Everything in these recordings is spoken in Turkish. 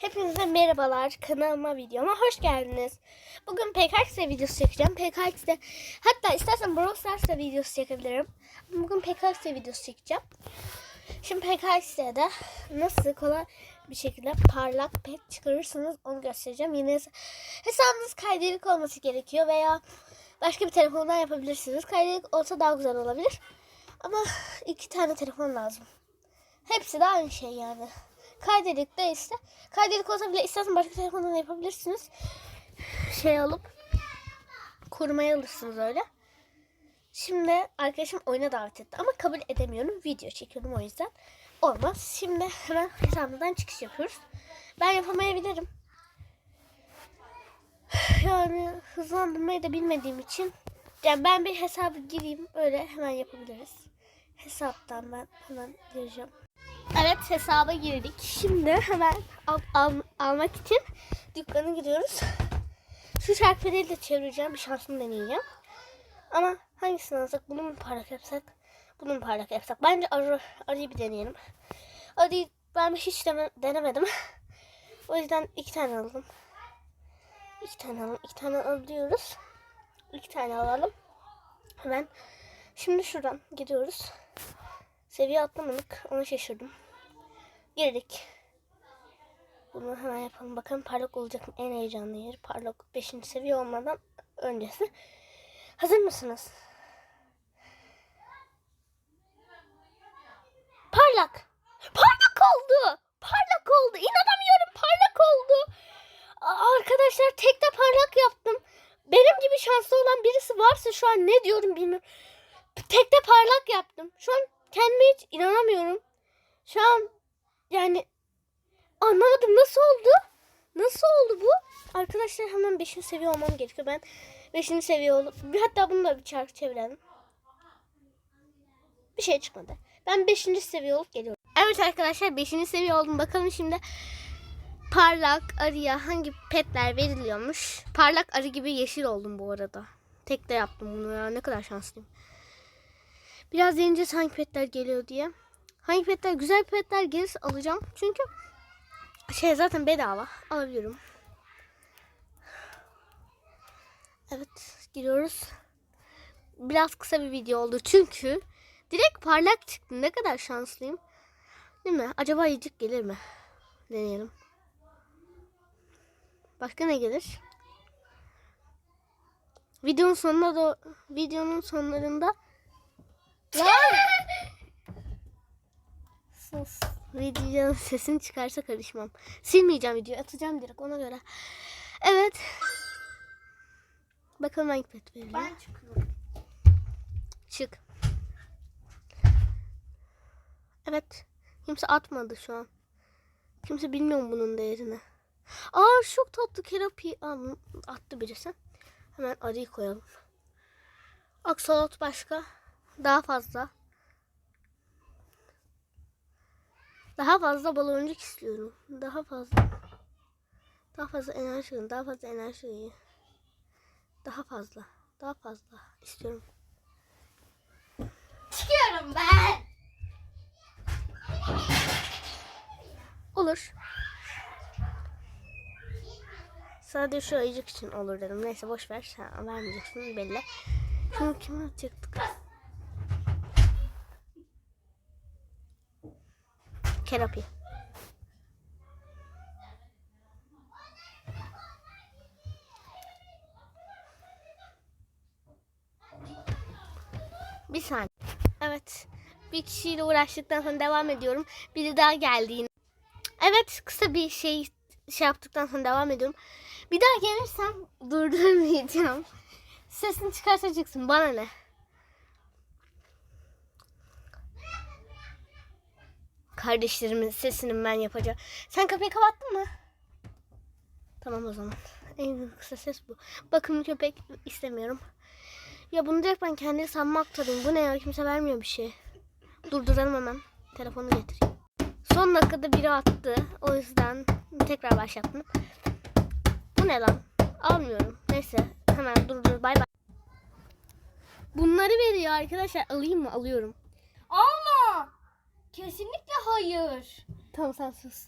Hepinize merhabalar kanalıma videoma hoş geldiniz. Bugün PKX'de videosu çekeceğim. PKX'de hatta istersen Brawl Stars'da videosu çekebilirim. Bugün PKX'de videosu çekeceğim. Şimdi PKX'de de nasıl kolay bir şekilde parlak pet çıkarırsınız onu göstereceğim. Yine hes- hesabınız kaydelik olması gerekiyor veya başka bir telefondan yapabilirsiniz. Kaydelik olsa daha güzel olabilir. Ama iki tane telefon lazım. Hepsi de aynı şey yani. Kaydedik de ise kaydedik olsa bile istersen başka telefondan da yapabilirsiniz. Şey alıp korumaya alırsınız öyle. Şimdi arkadaşım oyuna davet etti ama kabul edemiyorum. Video çekiyorum o yüzden. Olmaz. Şimdi hemen hesabından çıkış yapıyoruz. Ben yapamayabilirim. Yani hızlandırmayı da bilmediğim için yani ben bir hesabı gireyim öyle hemen yapabiliriz. Hesaptan ben hemen gireceğim. Evet hesaba girdik. Şimdi hemen al, al- almak için dükkana gidiyoruz. Şu çarpıdayı da çevireceğim. Bir şansımı deneyeceğim. Ama hangisini alsak? Bunu mu parlak yapsak? Bunu mu parlak yapsak? Bence arı, arıyı bir deneyelim. Arıyı ben hiç deme- denemedim. o yüzden iki tane aldım. İki tane alalım. İki tane alıyoruz. İki tane alalım. Hemen. Şimdi şuradan gidiyoruz. Seviye atlamadık. Ona şaşırdım. Girdik. Bunu hemen yapalım. Bakalım parlak olacak mı? En heyecanlı yeri parlak. 5. seviye olmadan öncesi. Hazır mısınız? Parlak. Parlak oldu. Parlak oldu. İnanamıyorum parlak oldu. Arkadaşlar tek de parlak yaptım. Benim gibi şanslı olan birisi varsa şu an ne diyorum bilmiyorum. Tek de parlak yaptım. Şu an kendime hiç inanamıyorum. Şu an yani anlamadım nasıl oldu? Nasıl oldu bu? Arkadaşlar hemen 5. seviye olmam gerekiyor. Ben 5. seviye olup hatta bunu da bir çarkı çevirelim. Bir şey çıkmadı. Ben 5. seviye olup geliyorum. Evet arkadaşlar 5. seviye oldum. Bakalım şimdi parlak arıya hangi petler veriliyormuş. Parlak arı gibi yeşil oldum bu arada. Tek de yaptım bunu ya. Ne kadar şanslıyım. Biraz deneyeceğiz hangi petler geliyor diye. Hangi petler güzel petler gelirse alacağım. Çünkü şey zaten bedava alabiliyorum. Evet giriyoruz. Biraz kısa bir video oldu çünkü direkt parlak çıktı. Ne kadar şanslıyım. Değil mi? Acaba yiyecek gelir mi? Deneyelim. Başka ne gelir? Videonun sonunda da videonun sonlarında! Sus. Videonun sesini çıkarsa karışmam. Silmeyeceğim videoyu. Atacağım direkt ona göre. Evet. Bakalım hangi pet veriyor. Ben çıkıyorum. Çık. Evet. Kimse atmadı şu an. Kimse bilmiyor bunun değerini. Aa çok tatlı kerapi. Aa, attı birisi. Hemen arıyı koyalım. Aksolot başka. Daha fazla. Daha fazla baloncuk istiyorum. Daha fazla. Daha fazla enerji, daha fazla enerji. Daha fazla. Daha fazla istiyorum. Çıkıyorum ben. Olur. Sadece şu ayıcık için olur dedim. Neyse boş ver. Sen vermeyeceksin belli. Şunu kime atacaktık? Kerapi. Bir saniye. Evet. Bir kişiyle uğraştıktan sonra devam ediyorum. Biri daha geldi yine. Evet kısa bir şey şey yaptıktan sonra devam ediyorum. Bir daha gelirsem durdurmayacağım. Sesini çıkarsa çıksın bana ne. Kardeşlerimin sesini ben yapacağım. Sen kapıyı kapattın mı? Tamam o zaman. En kısa ses bu. Bakın köpek istemiyorum. Ya bunu direkt ben kendi sanma aktarayım. Bu ne ya? Kimse vermiyor bir şey. Durduralım hemen. Telefonu getireyim. Son dakikada biri attı. O yüzden tekrar başlattım. Bu ne lan? Almıyorum. Neyse hemen durdur. Bay bay. Bunları veriyor arkadaşlar. Alayım mı? Alıyorum. Ama kesinlikle hayır. Tamam sen sus.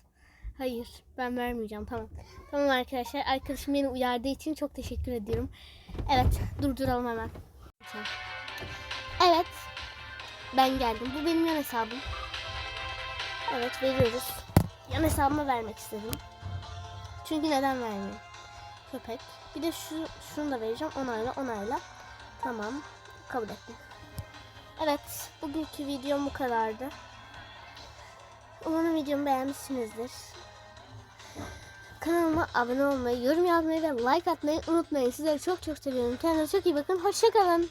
Hayır ben vermeyeceğim tamam. Tamam arkadaşlar arkadaşım beni uyardığı için çok teşekkür ediyorum. Evet durduralım hemen. Evet ben geldim. Bu benim yan hesabım. Evet veriyoruz. Yan hesabıma vermek istedim. Çünkü neden vermiyor? Köpek. Bir de şu şunu da vereceğim. Onayla onayla. Tamam. Kabul ettim. Evet. Bugünkü videom bu kadardı. Umarım videomu beğenmişsinizdir. Kanalıma abone olmayı, yorum yazmayı ve like atmayı unutmayın. Sizleri çok çok seviyorum. Kendinize çok iyi bakın. Hoşçakalın.